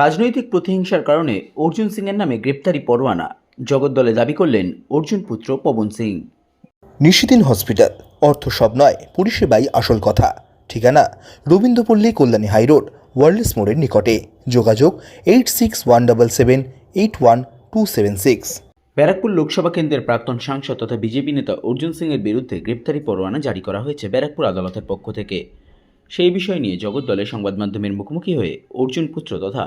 রাজনৈতিক প্রতিহিংসার কারণে অর্জুন সিংয়ের নামে গ্রেপ্তারি পরোয়ানা। জগদ্দলে দাবি করলেন অর্জুন পুত্র পবন সিং। নিশিদিন হসপিটাল অর্থ সব নয় পরিষেবাই আসল কথা। ঠিকানা রবীন্দ্রপল্লী কল্যাণী হাইরোড ওয়ার্ল্ডস মোড়ের নিকটে। যোগাযোগ eight six one double seven eight one two seven six. Barrackpore Lok Sabha কেন্দ্রের প্রাক্তন সাংসদ তথা বিজেপি নেতা অর্জুন সিংয়ের বিরুদ্ধে গ্রেপ্তারি পরোয়ানা জারি করা হয়েছে ব্যারাকপুর আদালতের পক্ষ থেকে। সেই বিষয় নিয়ে জগদ্দলে সংবাদ মাধ্যমের মুখোমুখি হয়ে অর্জুন পুত্র তথা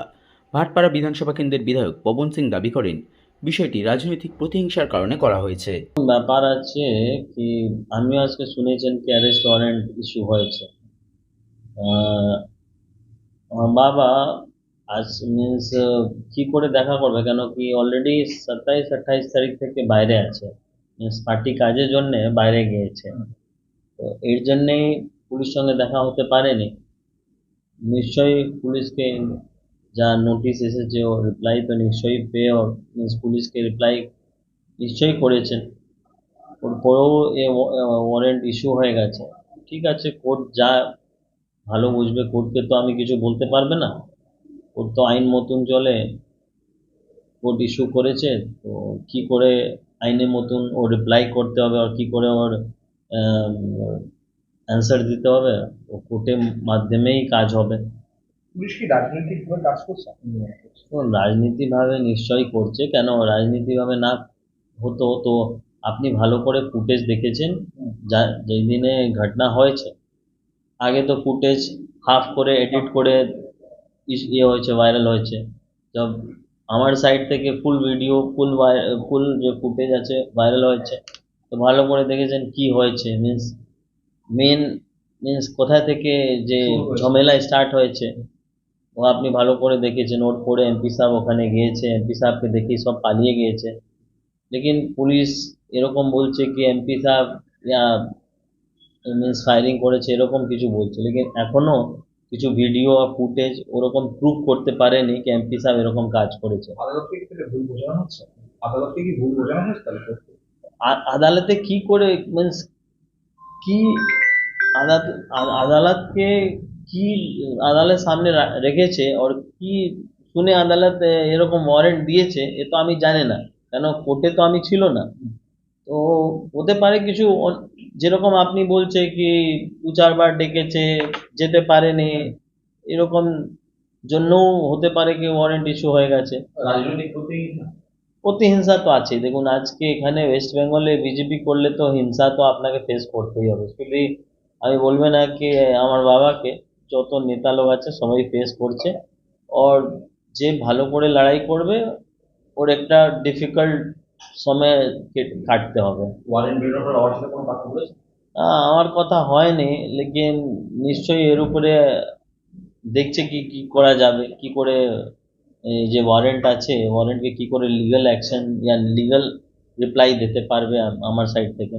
ভাটপাড়া বিধানসভা কেন্দ্রের বিধায়ক পবন সিং দাবি করেন, বিষয়টি রাজনৈতিক প্রতিহিংসার কারণে করা হয়েছে। ব্যাপার আছে কি, আমি আজকে শুনেছেন কি অ্যারেস্ট ওয়ারেন্ট ইস্যু হয়েছে। আমার বাবা আজ মিনস কি করে দেখা করবে? কেন কি অলরেডি সাতাইশ, আঠাইশ তারিখ থেকে বাইরে আছে। মিনস পার্টি কাজের জন্য বাইরে গিয়েছে। তো এর জন্যেই পুলিশ সঙ্গে দেখা হতে পারেনি। নিশ্চয়ই পুলিশকে যা নোটিশ এসেছে, ও রিপ্লাই তো নিশ্চয়ই পেয়ে পুলিশকে রিপ্লাই নিশ্চয়ই করেছেন। পরেও এ ওয়ারেন্ট ইস্যু হয়ে গেছে। ঠিক আছে কোর্ট যা ভালো বুঝবে কোর্টকে তো আমি কিছু বলতে পারবে না। কোর্ট তো আইন মতন চলে কোর্ট ইস্যু করেছে, তো কি করে আইনের মতন ও রিপ্লাই করতে হবে আর কি করে ওর অ্যান্সার দিতে হবে? ও কোর্টের মাধ্যমেই কাজ হবে। পুলিশ কি রাজনৈতিকভাবে কাজ করছে? রাজনীতিভাবে নিশ্চয়ই করছে কেন রাজনীতিভাবে না হতো? তো আপনি ভালো করে ফুটেজ দেখেছেন যা যেই দিনে ঘটনা হয়েছে। আগে তো ফুটেজ হাফ করে এডিট করে ইয়ে হয়েছে ভাইরাল হয়েছে। তো আমার সাইড থেকে ফুল ভিডিও ফুল ফুল যে ফুটেজ আছে ভাইরাল হয়েছে। তো ভালো করে দেখেছেন কি হয়েছে মিন্স মেন মিন্স কোথা থেকে যে ঝামেলা স্টার্ট হয়েছে। ও আপনি ভালো করে দেখেছেন ওর পরে এমপি সাহেব ওখানে গিয়েছে এমপি সাহেবকে দেখেই সব পালিয়ে গিয়েছে। লেকিন পুলিশ এরকম বলছে কি এমপি সাহেব মিন্স ফায়ারিং করেছে এরকম কিছু বলছে। লেকিন এখনও কিছু ভিডিও আর ফুটেজ ওরকম প্রুভ করতে পারেনি কি এমপি সাহেব এরকম কাজ করেছে। আদালতে কি করে মিন্স কি আদালত আদালতকে কি আদালত সামনে রেখেছে আর কি শুনে আদালত এরকম ওয়ারেন্ট দিয়েছে এ তো আমি জানি না। কেন কোর্টে তো আমি ছিল না। তো হতে পারে কিছু যেরকম আপনি বলছে কি দু চারবার ডেকেছে যেতে পারেনি এরকম জন্যও হতে পারে কি ওয়ারেন্ট ইস্যু হয়ে গেছে। প্রতিহিংসা? তো আছে। দেখুন আজকে এখানে ওয়েস্ট বেঙ্গলে বিজেপি করলে তো হিংসা তো আপনাকে ফেস করতেই হবে। আমি বলব না কি আমার বাবাকে যত নেতা লোক আছে সবাই ফেস করছে। আর যে ভালো করে লড়াই করবে ওর একটা ডিফিকাল্ট সময় কেট- কাটতে হবে। আমার সাথে কোনো কথা বলেছে আমার কথা হয়নি লেকিন নিশ্চয়ই এর উপরে দেখছে কি কি করা যাবে কি করে এই যে ওয়ারেন্ট আছে ওয়ারেন্টকে কি করে লিগ্যাল অ্যাকশন ইয়া লিগ্যাল রিপ্লাই দিতে পারবে আমার সাইড থেকে।